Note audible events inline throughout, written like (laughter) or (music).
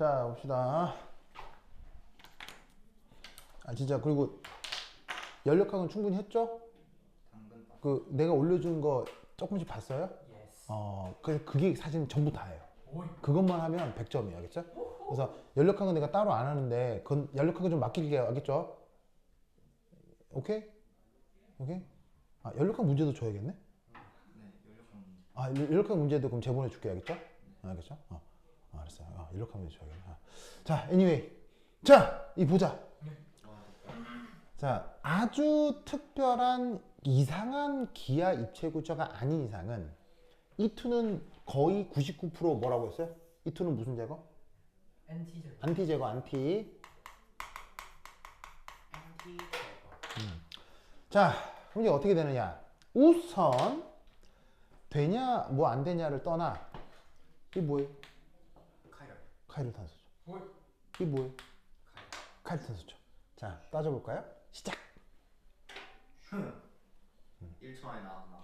자, 봅시다. 아, 진짜, 그리고 연력학은 충분히 했죠? 그, 내가 올려준 거 조금씩 봤어요? 어, 그, 그게 사실 전부 다예요. 그것만 하면 100점이에요. 알겠죠? 그래서 연력학은 내가 따로 안 하는데, 그건 연력학은 좀 맡길게, 알겠죠? 오케이? 오케이? 아, 연력학 문제도 줘야겠네? 네, 연력한 문제. 아, 연- 연력학 문제도 그럼 제보내 줄게, 알겠죠? 알겠죠? 어, 어, 알았어요. 어, 연력학 문제 줘야겠네. 아. 자, anyway. 자, 이 보자. 자, 아주 특별한 이상한 기하 입체 구조가 아닌 이상은 이 투는 거의 99% 뭐라고 했어요? 이 투는 무슨 제거? NT 제거. 안티 제거, 안티. NT 제거. 자, 그럼 이제 어떻게 되느냐? 우선 되냐, 뭐 안 되냐를 떠나 이게 뭐예요? 카이를 탄소죠. 이게 뭐예요? 카이를 탄소죠. 자, 따져볼까요? 시작. 1초 안에 나왔나?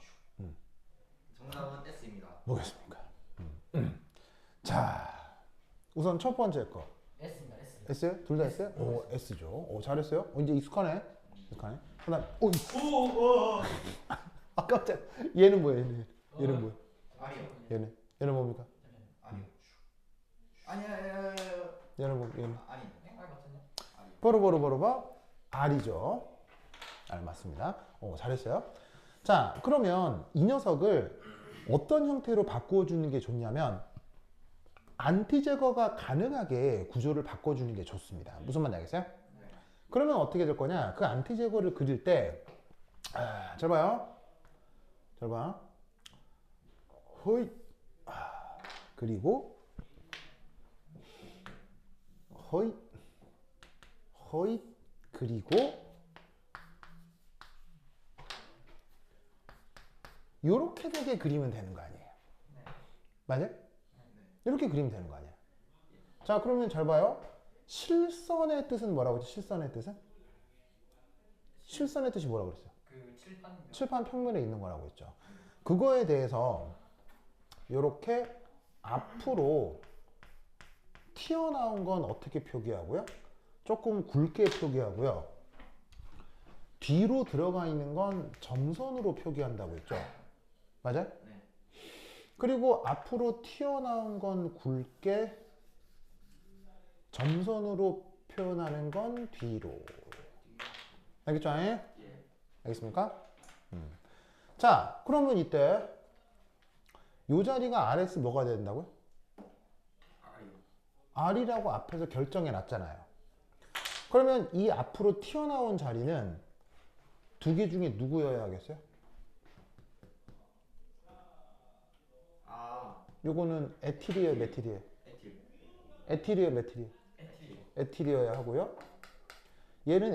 정답은 S입니다. 뭐겠습니까? 음, 음. 자, 우선 첫 번째 거. S입니다. S. S요? 둘 다 S요? 오, S죠. 오, 잘했어요. 어, 이제 익숙하네. 익숙하네. 그 다음, 오, 오, 오. (laughs) 아, 깜짝. 얘는 뭐야, 얘는? 얘는 뭐야? 아니요. 얘는? 얘는 뭡니까? 아니야, 아니야, 아니야. 얘는 뭐, 얘는? 아니. 알 같은데? 아니. 버르버르버르바 R이죠. R 맞습니다. 오, 잘했어요. 자, 그러면 이 녀석을 어떤 형태로 바꾸어 주는 게 좋냐면 안티 제거가 가능하게 구조를 바꿔 주는 게 좋습니다. 무슨 말인지 알겠어요? 네. 그러면 어떻게 될 거냐? 그 안티 제거를 그릴 때, 아, 잘 봐요. 잘 봐. 허이. 아, 그리고, 허이. 허이. 그리고, 요렇게 되게 그리면 되는 거 아니에요? 네. 맞아요? 네. 이렇게 그리면 되는 거 아니야? 자, 그러면 잘 봐요. 실선의 뜻은 뭐라고 했죠? 실선의 뜻은? 실선의 뜻이 뭐라고 그랬어요? 그 칠판이요. 칠판 평면에 있는 거라고 했죠. 그거에 대해서 이렇게 앞으로 튀어나온 건 어떻게 표기하고요? 조금 굵게 표기하고요. 뒤로 들어가 있는 건 점선으로 표기한다고 했죠. 맞아요? 네. 그리고 앞으로 튀어나온 건 굵게 점선으로 표현하는 건 뒤로. 알겠죠? 예? 예. 알겠습니까? 음. 자, 그러면 이때 요 자리가 RS 뭐가 된다고요? R이라고 앞에서 결정해 놨잖아요. 그러면 이 앞으로 튀어나온 자리는 두 개 중에 누구여야 하겠어요? 아, 요거는? 에틸. 에틸이에요, 메틸이에요? 에틸. 에틸이어야 하고요. 얘는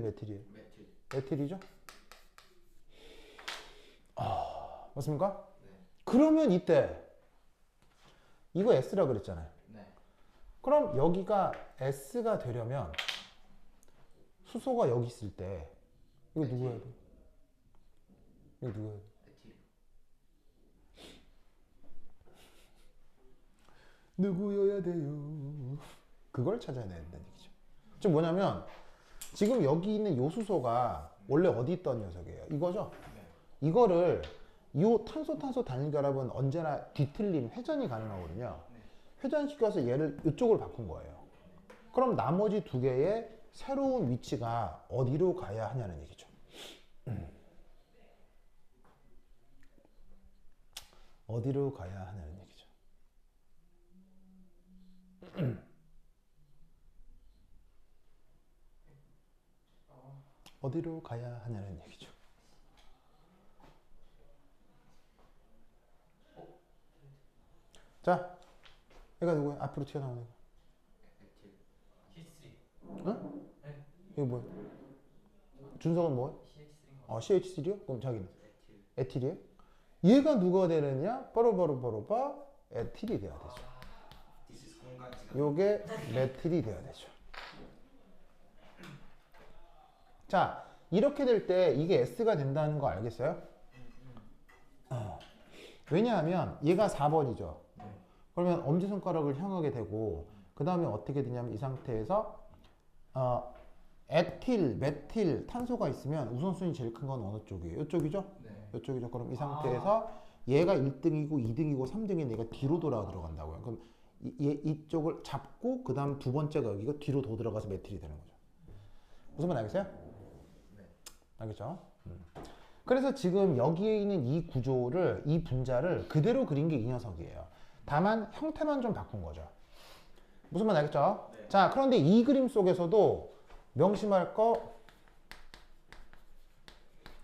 메틸이에요? 메틸. 에틸이죠? 아, 맞습니까? 네. 그러면 이때 이거 S라 그랬잖아요. 네. 그럼 여기가 S가 되려면 수소가 여기 있을 때 이거 누구야 돼? 이거 누구야. 누구여야 돼요? 그걸 찾아야 된다는 얘기죠. 지금 뭐냐면 지금 여기 있는 요 수소가 원래 어디 있던 녀석이에요? 이거죠? 네. 이거를 요 탄소 탄소 단일 결합은 언제나 뒤틀림 회전이 가능하거든요. 네. 회전시켜서 얘를 이쪽으로 바꾼 거예요. 그럼 나머지 두 개의 새로운 위치가 어디로 가야 하냐는 얘기죠. 음. 어디로 가야 하냐는 얘기죠. 어, 어디로 가야 하냐는 얘기죠. 자, 얘가 누구야? 앞으로 튀어나오는. 히스리. 응? 네. 이거 뭐야? 준석은 뭐야? CH3인 거. 어, CH3요? 그럼 자기는 에틸. 에틸이에요? 얘가 누가 되느냐? 바로바로 바로바 에틸이 돼야 되죠. 시간. 요게 메틸이 돼야 되죠. (clears throat) 자, 이렇게 될 때 이게 S가 된다는 거 알겠어요? 어. 왜냐하면 얘가 4번이죠. 네. 그러면 엄지손가락을 향하게 되고 그 다음에 어떻게 되냐면 이 상태에서 어, 에틸, 메틸, 탄소가 있으면 우선순위 제일 큰 건 어느 쪽이에요? 이쪽이죠? 네. 이쪽이죠. 그럼 이 상태에서 얘가 1등이고 2등이고 3등이 내가 뒤로 돌아 들어간다고요. 그럼 이, 얘, 이쪽을 잡고 그 다음 두 번째가 여기가 뒤로 더 들어가서 메틸이 되는 거죠. 무슨 말 알겠어요? 알겠죠? 음. 그래서 지금 여기에 있는 이 구조를 이 분자를 그대로 그린 게 이 녀석이에요. 다만 형태만 좀 바꾼 거죠. 무슨 말 알겠죠? 네. 자, 그런데 이 그림 속에서도 명심할 거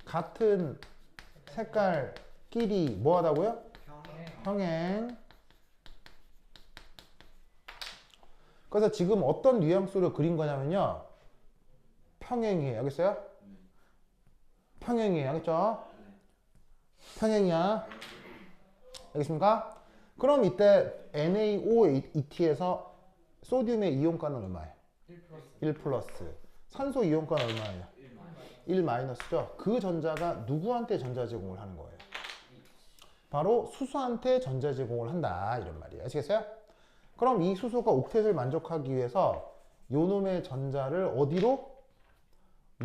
같은 색깔끼리 뭐 하다고요? 평행. 평행. 그래서 지금 어떤 뉘앙스로 그린 거냐면요. 평행이에요. 알겠어요? 평행이에요. 알겠죠? 평행이야. 알겠습니까? 그럼 이때 NaOET에서 소듐의 이온가는 얼마예요? 1 플러스 1 플러스. 산소 이온가는 얼마예요? 1 마이너스 1 마이너스죠. 그 전자가 누구한테 전자 제공을 하는 거예요? 바로 수소한테 전자 제공을 한다 이런 말이에요. 아시겠어요? 그럼 이 수소가 옥텟을 만족하기 위해서 요 놈의 전자를 어디로?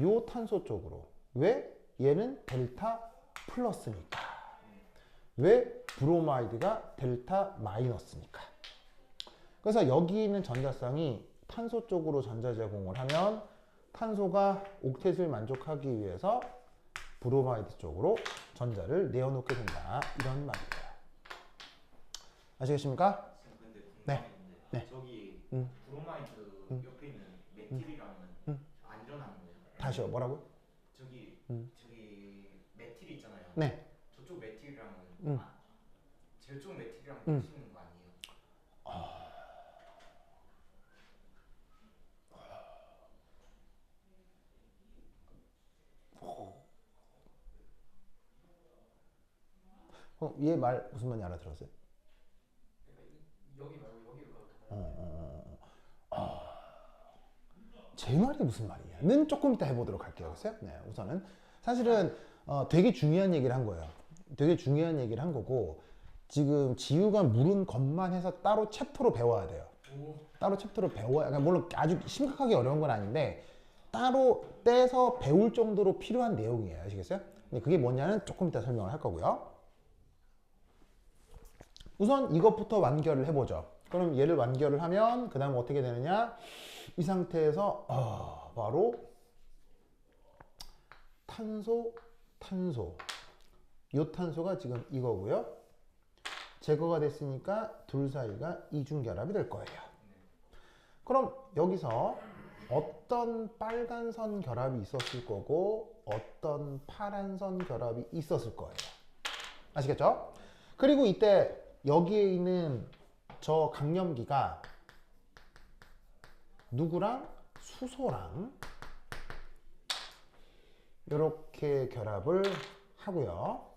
요 탄소 쪽으로. 왜? 얘는 델타 플러스니까. 왜? 브로마이드가 델타 마이너스니까. 그래서 여기 있는 전자쌍이 탄소 쪽으로 전자 제공을 하면 탄소가 옥텟을 만족하기 위해서 브로마이드 쪽으로 전자를 내어놓게 된다. 이런 말이에요. 아시겠습니까? 네. 네. 저기 음. 브로마이드 옆에 있는 메틸이랑은 음. 안 일어나는 거예요? 다시요. 뭐라고요? 저기 음. 저기 메틸 있잖아요. 네. 저쪽 메틸이랑은 음. 아, 저쪽 메틸이랑 음. 붙이는 거 아니에요? 어, 얘말 무슨 말인지 알아들었어요? 여기 말고 여기로 가도 어, 어, 어, 어. 아, 제 말이 무슨 말이냐는 조금 이따 해보도록 할게요. 그래요? 네, 우선은 사실은 어, 되게 중요한 얘기를 한 거예요. 되게 중요한 얘기를 한 거고 지금 지우가 물은 것만 해서 따로 챕터로 배워야 돼요. 오. 따로 챕터로 배워야 그러니까 물론 아주 심각하게 어려운 건 아닌데 따로 떼서 배울 정도로 필요한 내용이에요. 아시겠어요? 근데 그게 뭐냐는 조금 이따 설명을 할 거고요. 우선 이것부터 완결을 해보죠. 그럼 얘를 완결을 하면 그 다음 어떻게 되느냐? 이 상태에서 아, 바로 탄소, 탄소. 요 탄소가 지금 이거고요. 제거가 됐으니까 둘 사이가 이중결합이 될 거예요. 그럼 여기서 어떤 빨간 선 결합이 있었을 거고 어떤 파란 선 결합이 있었을 거예요. 아시겠죠? 그리고 이때 여기에 있는 저 강염기가 누구랑 수소랑 이렇게 결합을 하고요.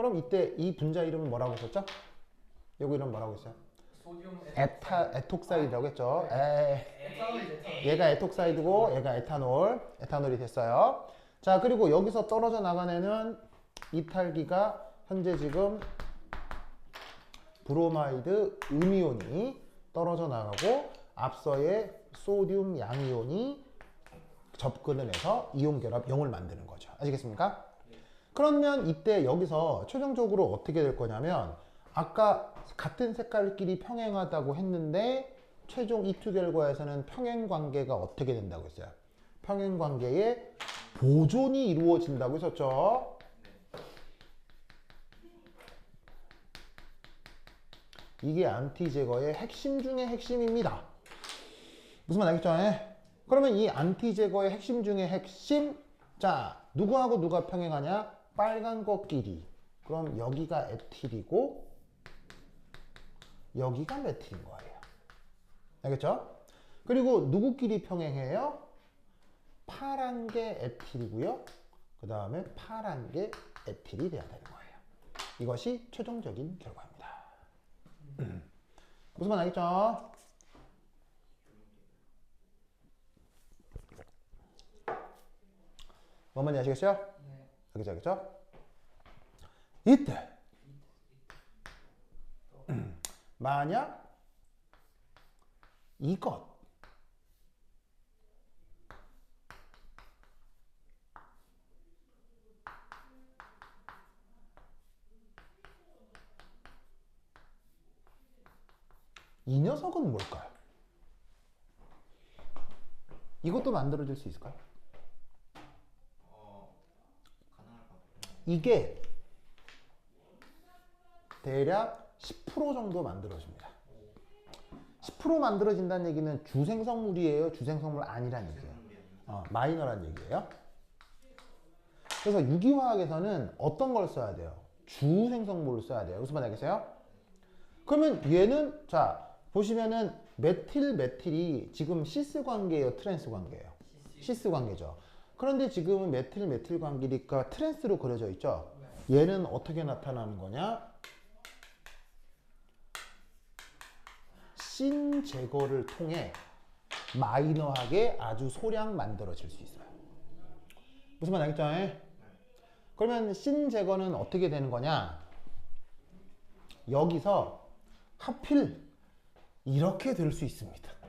그럼 이때 이 분자 이름은 뭐라고 했었죠? 요거 이름 뭐라고 했어요? 에타 에톡사이드라고 했죠. 에. 얘가 에톡사이드고 얘가 에탄올, 에탄올이 됐어요. 자, 그리고 여기서 떨어져 나간 애는 이탈기가 현재 지금 브로마이드 음이온이 떨어져 나가고 앞서의 소듐 양이온이 접근을 해서 이온 결합 0을 만드는 거죠. 아시겠습니까? 그러면 이때 여기서 최종적으로 어떻게 될 거냐면 아까 같은 색깔끼리 평행하다고 했는데 최종 이투 결과에서는 평행 관계가 어떻게 된다고 했어요? 평행 관계에 보존이 이루어진다고 했었죠. 이게 안티 제거의 핵심 중의 핵심입니다. 무슨 말 알겠죠? 예? 그러면 이 안티 제거의 핵심 중의 핵심 자 누구하고 누가 평행하냐? 빨간 것끼리 그럼 여기가 에틸이고 여기가 메틸인 거예요. 알겠죠? 그리고 누구끼리 평행해요? 파란 게 에틸이고요. 그 다음에 파란 게 에틸이 돼야 되는 거예요. 이것이 최종적인 결과입니다. 무슨 말 알겠죠? 뭔 말인지 아시겠어요? 네. 알겠죠? 알겠죠? 이때 (clears throat) 만약 이것. 이 녀석은 뭘까요? 이것도 만들어질 수 있을까요? 어 가능할 것 같아요. 이게 대략 10% 정도 만들어집니다. 10% 만들어진다는 얘기는 주생성물이에요, 주생성물 아니란 얘기예요. 어, 마이너란 얘기예요. 그래서 유기화학에서는 어떤 걸 써야 돼요? 주생성물을 써야 돼요. 무슨 말 알겠어요? 그러면 얘는 자 보시면은 메틸 메틸이 지금 시스 관계예요, 트랜스 관계예요. 시스 관계죠. 그런데 지금은 메틸 메틸 관계니까 트랜스로 그려져 있죠. 얘는 어떻게 나타나는 거냐? 신 제거를 통해 마이너하게 아주 소량 만들어질 수 있어요. 무슨 말 알겠죠? 예? 그러면 신 제거는 어떻게 되는 거냐? 여기서 하필 이렇게 될 수 있습니다.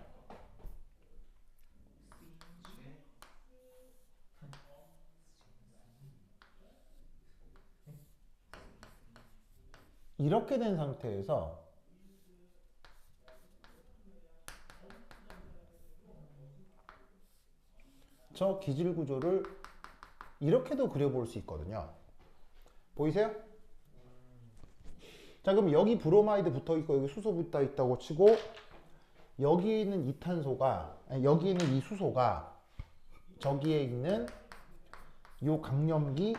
이렇게 된 상태에서 저 기질 구조를 이렇게도 그려볼 수 있거든요. 보이세요? 자, 그럼 여기 브로마이드 붙어 있고 여기 수소 붙어 있다고 치고 여기 있는 이 탄소가 아니, 여기 있는 이 수소가 저기에 있는 요 강염기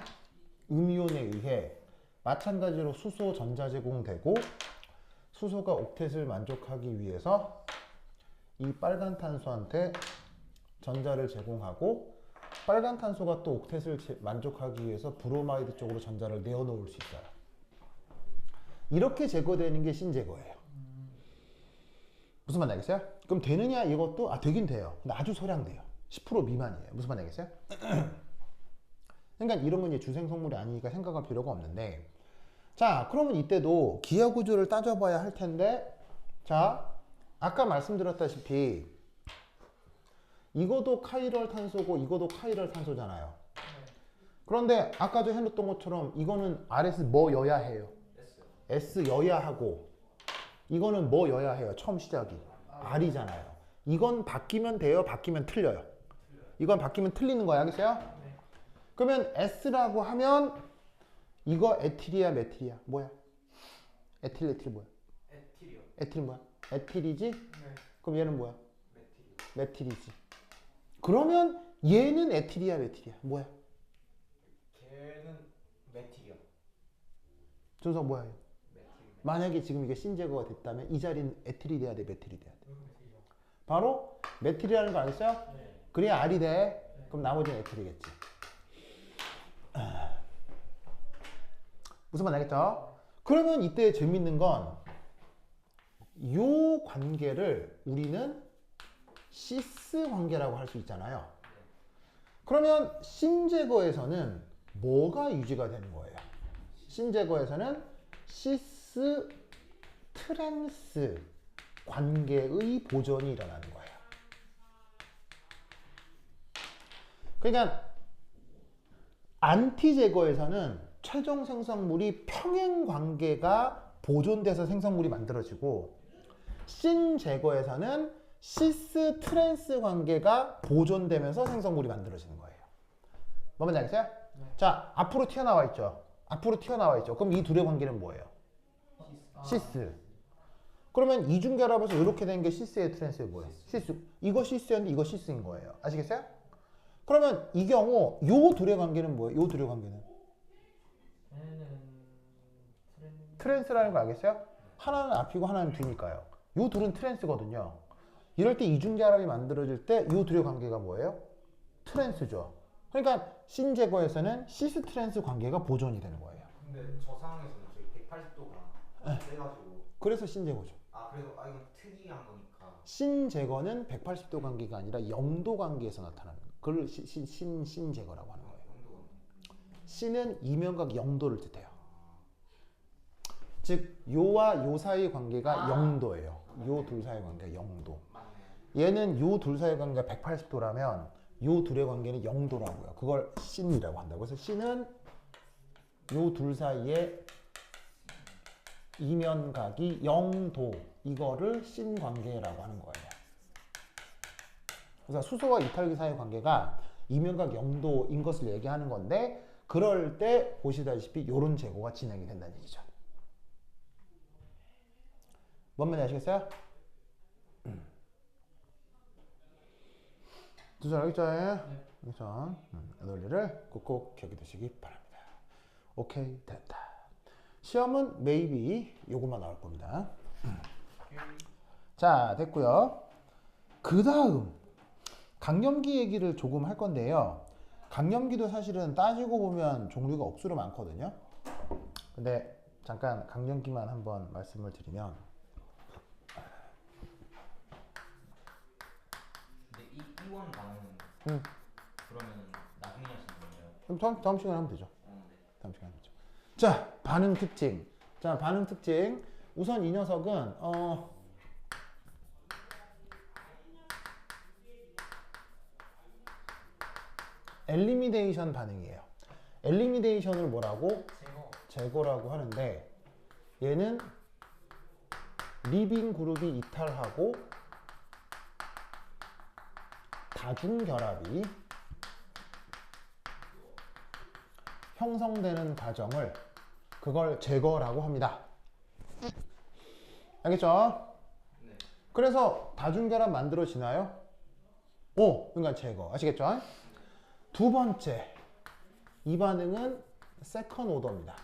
음이온에 의해 마찬가지로 수소 전자 제공되고 수소가 옥텟을 만족하기 위해서 이 빨간 탄소한테 전자를 제공하고 빨간 탄소가 또 옥텟을 제- 만족하기 위해서 브로마이드 쪽으로 전자를 내어놓을 수 있어요. 이렇게 제거되는 게 신제거예요. 무슨 말 알겠어요? 그럼 되느냐 이것도 아 되긴 돼요. 근데 아주 소량돼요. 10% 미만이에요. 무슨 말 알겠어요? (clears throat) 그러니까 건 이제 주생 성물이 아니니까 생각할 필요가 없는데 자 그러면 이때도 기하 구조를 따져봐야 할 텐데 자 아까 말씀드렸다시피 이거도 카이럴 탄소고 이거도 카이럴 탄소잖아요. 그런데 아까 저 해놓던 것처럼 이거는 RS 뭐여야 해요? S 여야 하고 이거는 뭐여야 해요? 처음 시작이 R이잖아요. 이건 바뀌면 돼요, 바뀌면 틀려요. 이건 바뀌면 틀리는 거야, 알겠어요? 네. 그러면 S라고 하면 이거 에틸이야, 메틸이야? 뭐야? 에틸, 에틸 뭐야? 에틸이요. 에틸 뭐야? 에틸이지? 네. 그럼 얘는 뭐야? 메틸이요. 메틸이지. 그러면 얘는 에틸이야, 메틸이야? 뭐야? 걔는 메틸이요. 준석 뭐야? 얘? 메틸. 만약에 지금 이게 신제거가 됐다면 이 자리는 에틸이 돼야 돼, 메틸이 돼야 돼. 메틸이요. 바로 메틸이라는 거 알겠어요? 네. 그래야 R이 돼. 그럼 나머지는 에틸이겠지. 무슨 말 알겠죠? 그러면 이때 재밌는 건 요 관계를 우리는 시스 관계라고 할 수 있잖아요. 그러면 신제거에서는 뭐가 유지가 되는 거예요? 신제거에서는 시스 트랜스 관계의 보존이 일어나는 거예요. 그러니까 안티 제거에서는 최종 생성물이 평행 관계가 보존돼서 생성물이 만들어지고 신 제거에서는 시스 트랜스 관계가 보존되면서 생성물이 만들어지는 거예요. 뭔지 알겠어요? 자, 앞으로 튀어나와 있죠. 앞으로 튀어나와 있죠. 그럼 이 둘의 관계는 뭐예요? 아, 시스. 그러면 이중 결합에서 이렇게 된 게 시스의 트랜스의 뭐예요? 시스. 이거 시스였는데 이거 시스인 거예요. 아시겠어요? 그러면 이 경우 요 둘의 관계는 뭐예요? 요 둘의 관계는 트랜스라는 거 알겠어요? 하나는 앞이고 하나는 뒤니까요. 요 둘은 트랜스거든요. 이럴 때 이중 결합이 만들어질 때 요 둘의 관계가 뭐예요? 트랜스죠. 그러니까 신 제거에서는 시스 트랜스 관계가 보존이 되는 거예요. 근데 저 상황에서는 저희 180도가 세가지고 그래서 신 제거죠. 아 그래서 아 이건 특이한 거니까 신 제거는 180도 관계가 아니라 0도 관계에서 나타나는. 그걸 시- 시- 신, 신 제거라고 하는 거예요. 신은 이면각 0도를 뜻해요. 즉 요와 요 사이의 관계가 아. 0도예요. 요 둘 사이의 관계가 0도. 맞네요. 얘는 요 둘 사이의 관계가 180도라면 요 둘의 관계는 0도라고요. 그걸 씬이라고 한다고. 그래서 씬은 요 둘 사이의 이면각이 0도 이거를 씬 관계라고 하는 거예요. 그래서 수소와 이탈기 사이의 관계가 이면각 0도인 것을 얘기하는 건데 그럴 때 보시다시피 이런 제고가 진행이 된다는 얘기죠. 뭔 말인지 아시겠어요? 두절 알겠죠? 그래서 음, 이 논리를 꼭꼭 기억해 두시기 바랍니다. 오케이 됐다. 시험은 maybe 요것만 나올 겁니다. 자 됐고요. 그 다음 강염기 얘기를 조금 할 건데요. 강염기도 사실은 따지고 보면 종류가 억수로 많거든요. 근데 잠깐 강염기만 한번 말씀을 드리면 근데 이 이원 반응은 음. 그러면 나중에 하시는 거예요? 그럼 다음, 다음 시간에 하면 되죠. 어, 네. 다음 시간에 하죠. 자, 반응 특징. 자, 반응 특징. 우선 이 녀석은 어 엘리미네이션 반응이에요. 엘리미네이션을 뭐라고? 제거. 제거 라고 하는데 얘는 리빙 그룹이 이탈하고 다중 결합이 형성되는 과정을 그걸 제거라고 합니다. 알겠죠? 네. 그래서 다중 결합 만들어지나요? 오, 그러니까 제거. 아시겠죠? 두 번째, 이 반응은 세컨 오더입니다.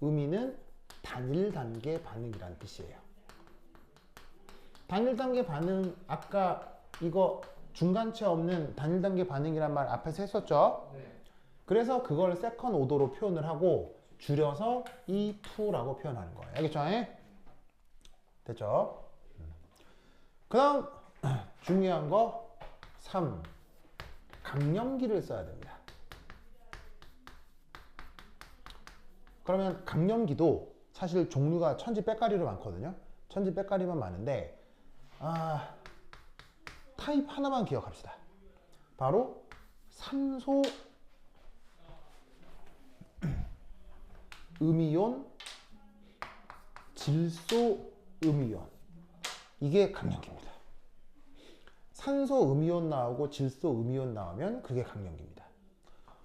의미는 단일 단계 반응이란 뜻이에요. 단일 단계 반응 아까 이거 중간체 없는 단일 단계 반응이란 말 앞에서 했었죠. 네. 그래서 그걸 세컨 오더로 표현을 하고 줄여서 E2라고 표현하는 거예요. 알겠죠? 됐죠? 그 다음 (clears throat) 중요한 거 3. 강염기를 써야 됩니다. 그러면 강염기도 사실 종류가 천지 빽가리로 많거든요. 천지 빽가리만 많은데 아, 타입 하나만 기억합시다. 바로 산소 (clears throat) 음이온, 질소 음이온. 이게 강염기입니다. 산소 음이온 나오고 질소 음이온 나오면 그게 강염기입니다.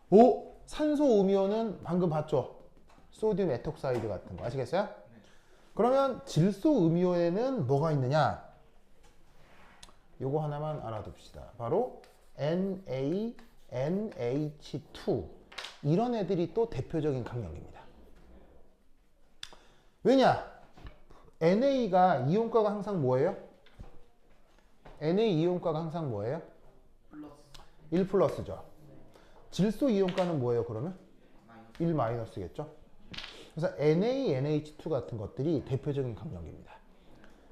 오, 산소 음이온은 방금 봤죠? 소디움 에톡사이드 같은 거 아시겠어요? 그러면 질소 음이온에는 뭐가 있느냐? 요거 하나만 알아둡시다. 바로 Na, NH2 이런 애들이 또 대표적인 강염기입니다. 왜냐? NA가 이온가가 항상 뭐예요? NA 이온가가 항상 뭐예요? 플러스. 1 플러스죠. 질소 이온가는 뭐예요, 그러면? 마이너스. 1 마이너스겠죠? 그래서 Na, NH2 같은 것들이 대표적인 강염기입니다.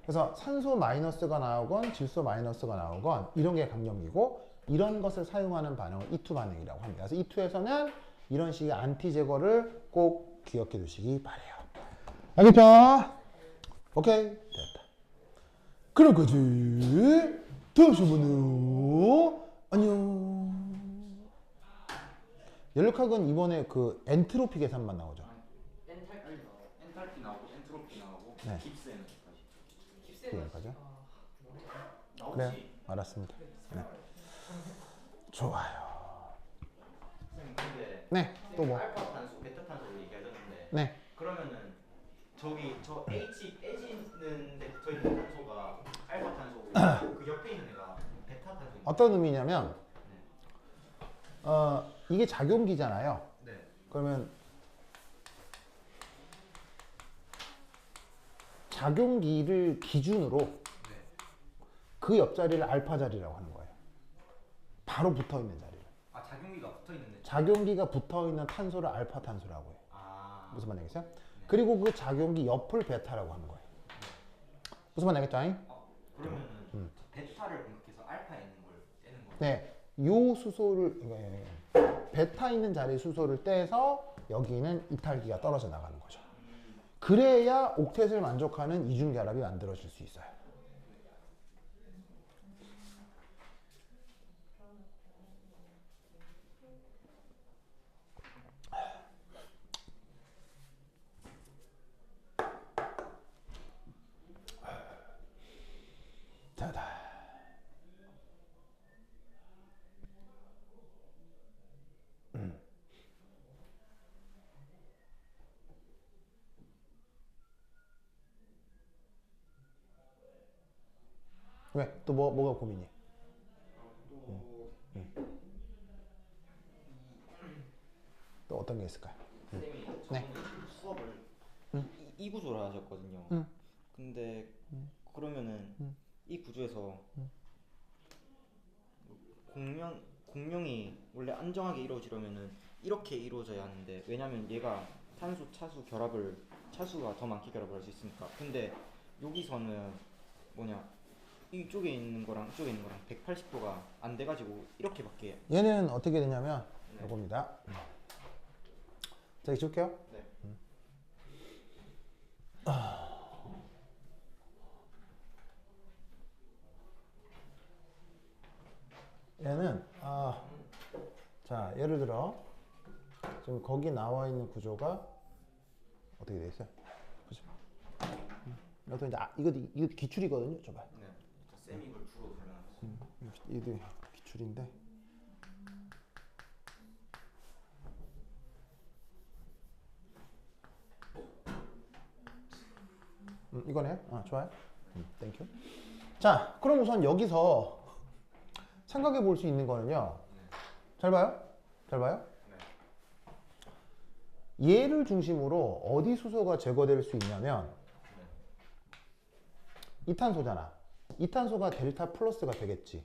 그래서 산소 마이너스가 나오건 질소 마이너스가 나오건 이런 게 강염기고 이런 것을 사용하는 반응을 E2 반응이라고 합니다. 그래서 E2에서는 이런 식의 안티 제거를 꼭 기억해 두시기 바래요. 알겠죠? 오케이 됐다. 그럴 거지. 다음 시간에 안녕. 연력학은 이번에 그 엔트로피 계산만 나오죠. 엔탈피 나오고 엔탈피 나오고 엔트로피 나오고 네. 깁스에는 깁스는 기억하죠? 아, 모르겠어요. 나오지. 그래요. 알았습니다. 네. 좋아요. 네, 또 뭐? 알파 탄소, 베타 탄소를 얘기하셨는데 네. 그러면은 저기 저 H 빼지는데 붙어 있는 탄소가 알파 탄소고 그 옆에 있는 애가 베타 탄소. 어떤 의미냐면 어, 이게 작용기잖아요. 네. 그러면 작용기를 기준으로 네. 그 옆자리를 알파 자리라고 하는 거예요. 바로 붙어 있는 자리를. 아 작용기가 붙어 있는데. 작용기가 붙어 있는 탄소를 알파 탄소라고 해요. 아. 무슨 말이겠어요? 그리고 그 작용기 옆을 베타라고 하는 거예요. 무슨 말 알겠죠? 어, 그러면은 음. 베타를 공격해서 알파에 있는 걸 떼는 거예요. 네, 요 수소를 그러니까 베타 있는 자리 수소를 떼서 여기는 이탈기가 떨어져 나가는 거죠. 그래야 옥텟을 만족하는 이중 결합이 만들어질 수 있어요. 왜? 또 뭐 뭐가 고민이? 또또 어떤 게 있을까요? 쌤이 네. 수업을 응. 이, 이 구조를 하셨거든요. 응. 근데 그러면은 응. 이 구조에서 공명 공명이 원래 안정하게 이루어지려면은 이렇게 이루어져야 하는데 왜냐면 얘가 탄소 차수 결합을 차수가 더 많게 결합을 할 수 있으니까. 근데 여기서는 뭐냐 이쪽에 있는 거랑 이쪽에 있는 거랑 180도가 안 돼가지고 이렇게밖에 얘는 어떻게 되냐면 네. 이겁니다. 자, 이거 줄게요. 네. 얘는 아, 자 예를 들어 지금 거기 나와 있는 구조가 어떻게 돼 있어요? 음. 이것도 이제 아, 이거 이거 기출이거든요. 줘봐. 네. 쌤이 이걸 주로 설명하셨어요. 이게 기출인데. 음, 이거네. 아, 좋아요. 음, 땡큐. 자, 그럼 우선 여기서 생각해 볼 수 있는 거는요. 잘 봐요? 잘 봐요? 얘를 중심으로 어디 수소가 제거될 수 있냐면 이탄소잖아. 이탄소가 델타 플러스가 되겠지.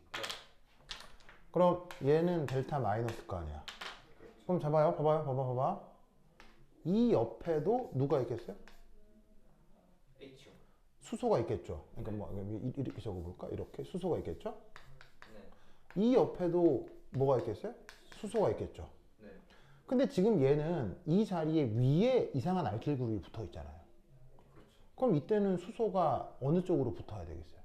그럼 얘는 델타 마이너스 거 아니야. 그럼 잡아요. 봐봐요. 봐봐, 봐봐. 이 옆에도 누가 있겠어요? H요. 수소가 있겠죠. 그러니까 뭐 이- 이렇게 적어볼까? 이렇게 수소가 있겠죠. 네. 이 옆에도 뭐가 있겠어요? 수소가 있겠죠. 네. 근데 지금 얘는 이 자리에 위에 이상한 알킬 그룹이 붙어 있잖아요. 그럼 이때는 수소가 어느 쪽으로 붙어야 되겠어요?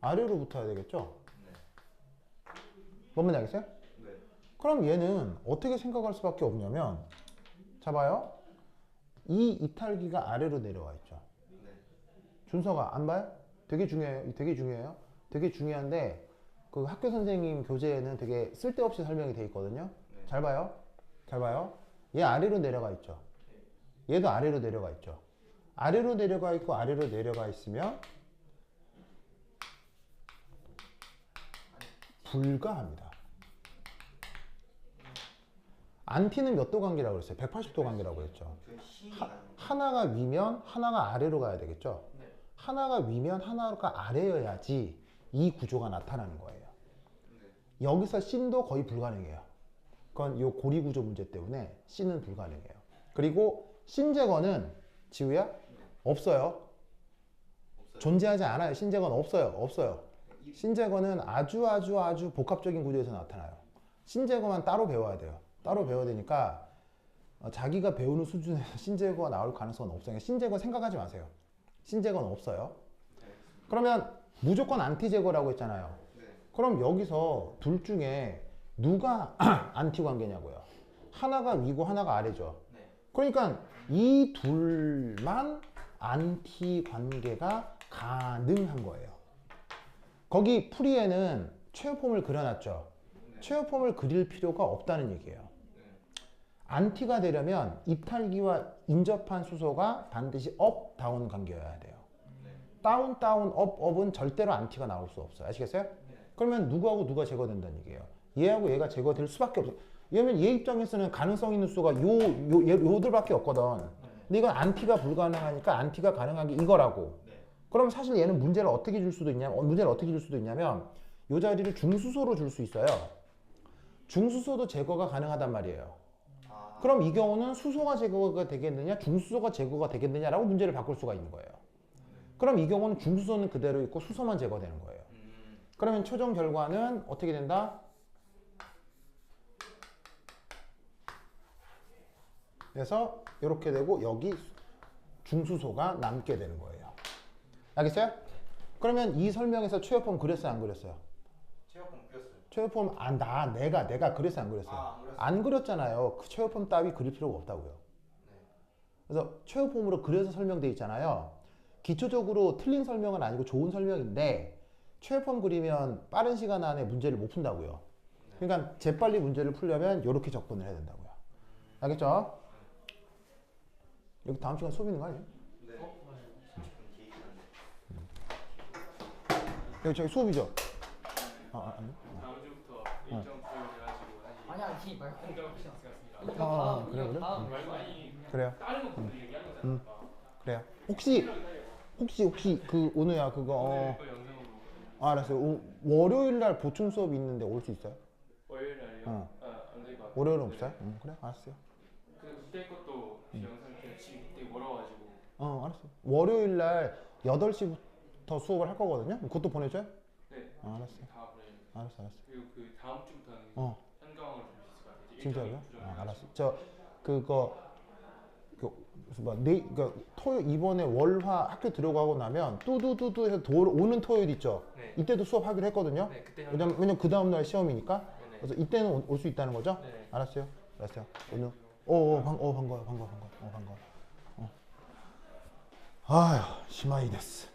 밑 아래로. 붙어야 되겠죠? 네. 뭔 말인지 알겠어요? 네. 그럼 얘는 어떻게 생각할 수밖에 없냐면 잡아요. 이 이탈기가 아래로 내려와 있죠. 네. 준서가 안 봐요? 되게 중요해요. 되게 중요해요. 되게 중요한데 그 학교 선생님 교재에는 되게 쓸데없이 설명이 돼 있거든요. 네. 잘 봐요. 잘 봐요. 얘 아래로 내려가 있죠. 얘도 아래로 내려가 있죠. 아래로 내려가 있고 아래로 내려가 있으면 불가합니다. 안티는 몇 도 관계라고 그랬어요? 180도 관계라고 그랬죠. C가 하나가 위면 하나가 아래로 가야 되겠죠. 네. 하나가 위면 하나가 아래여야지 이 구조가 나타나는 거예요. 네. 여기서 C도 거의 불가능해요. 그건 이 고리 구조 문제 때문에 C는 불가능해요. 그리고 신재건은 지우야 없어요. 존재하지 않아요. 신재건 없어요. 없어요. 신재건은 아주 아주 아주 복합적인 구조에서 나타나요. 신재건만 따로 배워야 돼요. 따로 배워야 되니까 어, 자기가 배우는 수준에서 (laughs) 신재거가 나올 가능성은 없어요. 그러니까 신재거 생각하지 마세요. 신재건 없어요. 그러면 무조건 안티 제거라고 했잖아요. 네. 그럼 여기서 둘 중에 누가 (clears throat) 안티 관계냐고요. 하나가 위고 하나가 아래죠. 네. 그러니까 이 둘만 안티 관계가 가능한 거예요. 거기 풀이에는 최후폼을 그려놨죠. 네. 최후폼을 그릴 필요가 없다는 얘기예요. 네. 안티가 되려면 이탈기와 인접한 수소가 반드시 업 다운 관계여야 돼요. 네. 다운 다운 업 업은 절대로 안티가 나올 수 없어요. 아시겠어요? 네. 그러면 누구하고 누가 제거된다는 얘기예요. 얘하고 얘가 제거될 수밖에 없어요. 왜냐면 얘 입장에서는 가능성 있는 수가 요, 요, 얘, 요들밖에 없거든. 근데 이건 안티가 불가능하니까 안티가 가능한 게 이거라고. 네. 그럼 사실 얘는 문제를 어떻게 줄 수도 있냐면, 어, 문제를 어떻게 줄 수도 있냐면, 요 자리를 중수소로 줄 수 있어요. 중수소도 제거가 가능하단 말이에요. 아. 그럼 이 경우는 수소가 제거가 되겠느냐, 중수소가 제거가 되겠느냐라고 문제를 바꿀 수가 있는 거예요. 그럼 이 경우는 중수소는 그대로 있고 수소만 제거되는 거예요. 음. 그러면 최종 결과는 어떻게 된다? 그래서 이렇게 되고 여기 중수소가 남게 되는 거예요. 알겠어요? 그러면 이 설명에서 최여폼 그렸어요, 안 그렸어요? 체육관 그렸어요. 최여폼 아, 나 내가 내가 그랬어요, 안 그랬어요? 아, 안 그렸어요. 안 그렸잖아요. 그 최여폼 따위 그릴 필요가 없다고요. 그래서 최여폼으로 그려서 설명돼 있잖아요. 기초적으로 틀린 설명은 아니고 좋은 설명인데 최여폼 그리면 빠른 시간 안에 문제를 못 푼다고요. 그러니까 재빨리 문제를 풀려면 이렇게 접근을 해야 된다고요. 알겠죠? 여기 다음 시간 수업 있는 거 아니에요? 네. 어? 맞아요. 30분 뒤에 있는데. 여기 저기 수업이죠? 아, 아 아니. 다음 주부터 일정 수요해가지고 다시 아니 아니 말고 공정을 하지 않습니까? 이거 아, 다음 그래, 이거 그래? 다음 말고 아니 그래요. 다른 것들 얘기하는 거잖아. 그래요. 혹시 혹시 혹시 그 오늘야 그거 어, 거 영상으로 아, 알았어요. 오, 월요일 날 보충 수업이 있는데 올 수 있어요? 월요일 날이요. 어. 아안될것 같아요. 월요일은 없어요? 응, 그래, 알았어요. 그 그때 것도 영상 그냥 되게 멀어가지고 어, 알았어. 월요일 날 8시부터 수업을 할 거거든요. 그것도 보내줘요? 네 아, 알았어요. 다 보내. 알았어, 알았어. 그리고 그 다음 주부터는 어. 현강을 좀? 일정이 아. 알았어. 저 그거 그 무슨 뭐 내, 그 토요 이번에 월화 학교 들어가고 나면 뚜두두두 해서 도, 오는 토요일 있죠. 네. 이때도 수업 하기로 했거든요. 네 그때 왜냐면 왜냐면 그 다음 날 시험이니까. 네네. 그래서 이때는 올 수 있다는 거죠? 네네. 알았어요. 알았어요. 오늘 어, 어, 반, 어 반가워, 반가워, 반가워, 어, 반가워. 어. 아휴, 시마이 데스.